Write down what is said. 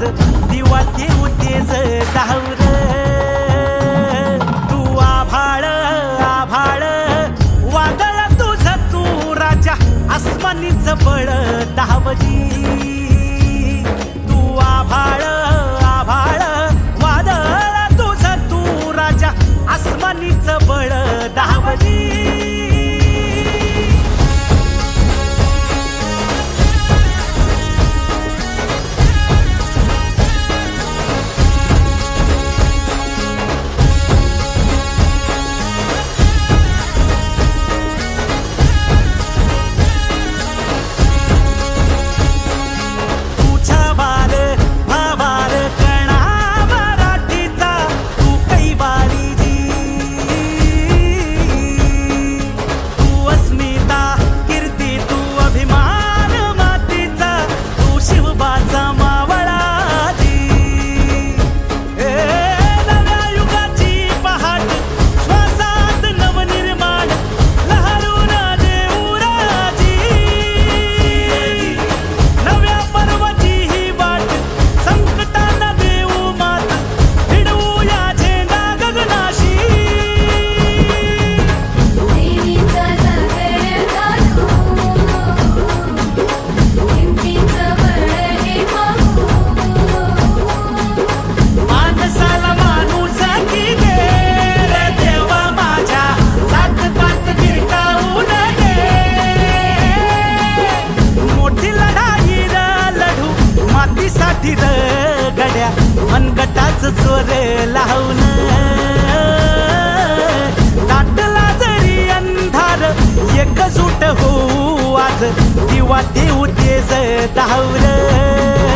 आज दिवाते होतेच धावर तू आभाळ आभाळ. वादळ तुझ तू राजा. आसमानीच बळ. casa mais. छातीसाठी मन गटाच चोर लावून दाटला जरी अंधार एकजूट होऊ आज दिवा देऊ ते धावलं